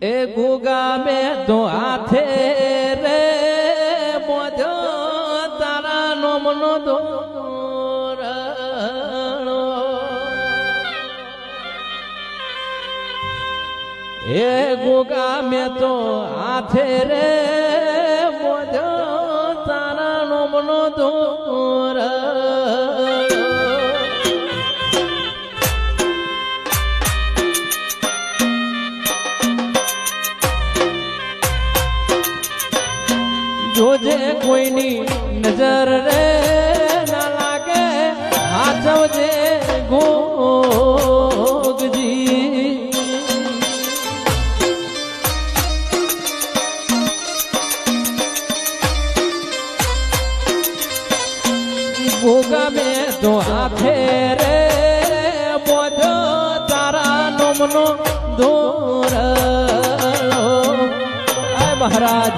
એ ગુગા મે તો હાથે રે, મોજો તારા નોમનો દોરણો એ ગુગા મે તો હાથે રે, મોજો તારા નોમનો દોરણો જોજે કોઈની નજર રે ના લાગે, હાચવજે ગોગજી. ગોગા મે તો હાથે રે બોજો તારા નોમનો દોર મહારાજ